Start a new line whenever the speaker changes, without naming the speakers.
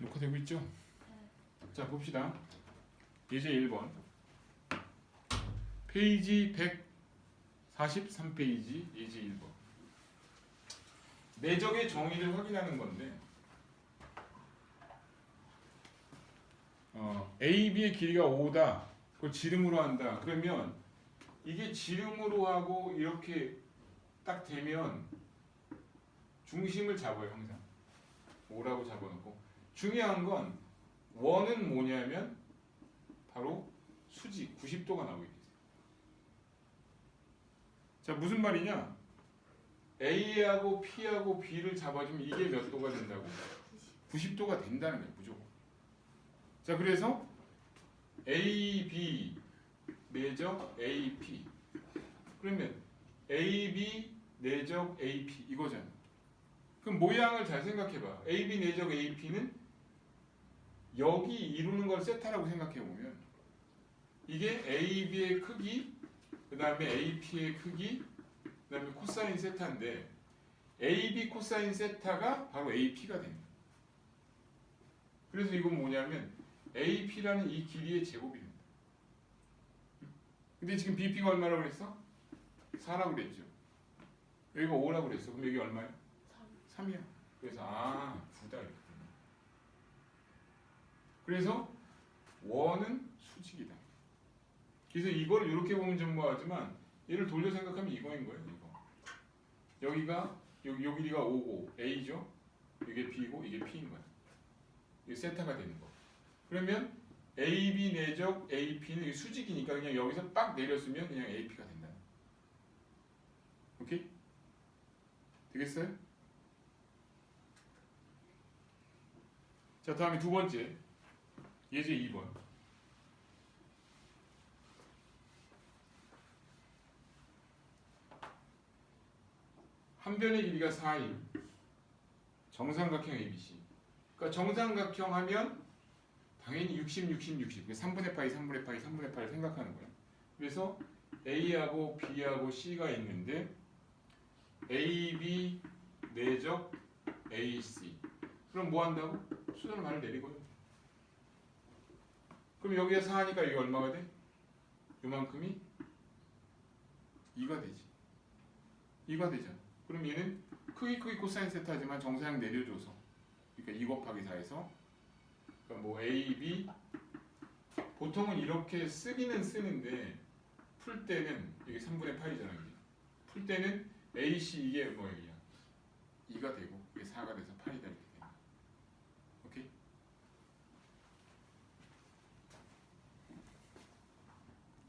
녹화되고 있죠? 자 봅시다. 예제 1번 페이지 143페이지 예제 1번 내적의 정의를 확인하는 건데 어, A, B의 길이가 5다. 그걸 지름으로 한다. 그러면 이게 지름으로 하고 이렇게 딱 되면 중심을 잡아요 항상 5라고 잡아놓고 중요한 건 원은 뭐냐면 바로 수직 90도가 나오게 돼요. 자 무슨 말이냐? A하고 P하고 B를 잡아주면 이게 몇 도가 된다고? 90도가 된다는 거예요 무조건. 자 그래서 AB 내적 AP 그러면 AB 내적 AP 이거잖아. 그럼 모양을 잘 생각해봐. AB 내적 AP는 여기 이루는 걸 세타라고 생각해 보면 이게 AB의 크기, 그 다음에 AP의 크기, 그 다음에 코사인 세타인데 AB 코사인 세타가 바로 AP가 됩니다. 그래서 이건 뭐냐면 AP라는 이 길이의 제곱입니다. 근데 지금 BP가 얼마라고 그랬어? 4라고 그랬죠. 여기가 5라고 그랬어. 그럼 여기 얼마야? 3 이야. 그래서 아 9다 이렇게 되네. 그래서 원은 수직이다. 그래서 이거를 이렇게 보면 전무하지만 얘를 돌려 생각하면 이거인 거예요. 이거. 여기가 여기 요 길이가 5고 A죠. 이게 B고 이게 P인 거야. 이게 세타가 되는 거. 그러면 AB 내적 AP는 수직이니까 그냥 여기서 빡 내렸으면 그냥 AP가 된다. 오케이? 되겠어요? 자, 다음에 두 번째. 예제 2번. 한 변의 길이가 4인 정삼각형 ABC. 그러니까 정삼각형 하면 당연히 60, 60, 60. 3분의 파이, 3분의 파이, 3분의 파이를 생각하는 거야. 그래서 A하고 B하고 C가 있는데 AB 내적 AC. 그럼 뭐 한다고? 수선을 반을 내리고요. 그럼 여기에 4하니까 이게 얼마가 돼? 요만큼이 2가 되지. 2가 되잖아. 그럼 얘는 크기 크기 코사인 세타지만 정사형 내려줘서 그러니까 2 곱하기 4에서 그러니까 뭐 A, B 보통은 이렇게 쓰기는 쓰는데 풀 때는 이게 3분의 8이잖아 이게. 풀 때는 AC 이게 뭐야 2가 되고 이게 4가 돼서 8이다 이렇게.